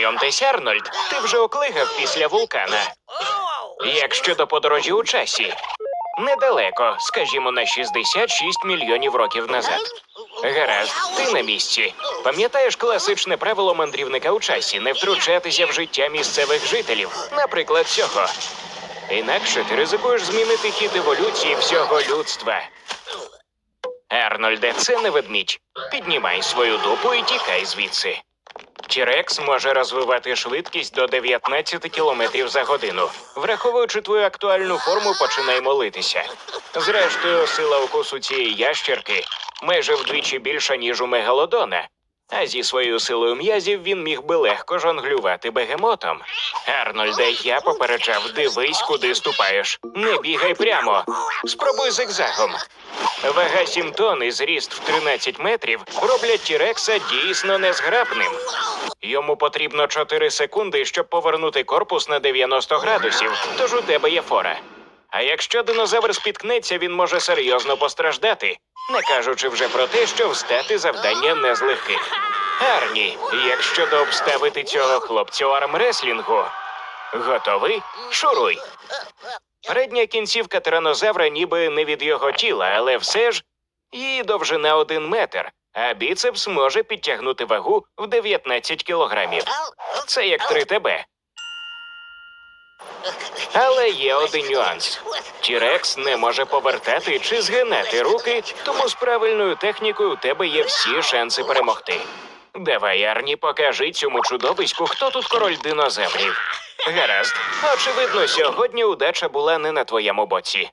Знайомтесь, Арнольд, ти вже оклигав після вулкана. Як щодо подорожі у часі? Недалеко, скажімо, на 66 мільйонів років назад. Гаразд, ти на місці. Пам'ятаєш класичне правило мандрівника у часі не втручатися в життя місцевих жителів, наприклад, цього. Інакше ти ризикуєш змінити хід еволюції всього людства. Арнольде, це не ведмідь. Піднімай свою дупу і тікай звідси. Тірекс може розвивати швидкість до 19 км за годину. Враховуючи твою актуальну форму, починай молитися. Зрештою, сила укусу цієї ящерки майже вдвічі більша, ніж у мегалодона. А зі своєю силою м'язів він міг би легко жонглювати бегемотом. Арнольде, я попереджав, дивись, куди ступаєш. Не бігай прямо. Спробуй зигзагом. Вага 7 тонн і зріст в 13 метрів роблять Тірекса дійсно незграбним. Йому потрібно 4 секунди, щоб повернути корпус на 90 градусів, тож у тебе є фора. А якщо динозавр спіткнеться, він може серйозно постраждати, не кажучи вже про те, що встати завдання не з легких. Арні, як щодо обставити цього хлопця у армреслінгу? Готовий? Шуруй. Передня кінцівка тиранозавра ніби не від його тіла, але все ж її довжина один метр, а біцепс може підтягнути вагу в 19 кілограмів. Це як 3 ТБ. Але є один нюанс. Тірекс не може повертати чи згинати руки, тому з правильною технікою у тебе є всі шанси перемогти. Давай, Арні, покажи цьому чудовиську, хто тут король динозаврів. Гаразд. Очевидно, сьогодні удача була не на твоєму боці.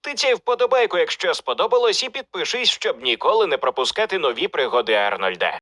Ти Тицяй вподобайку, якщо сподобалось, і підпишись, щоб ніколи не пропускати нові пригоди Арнольда.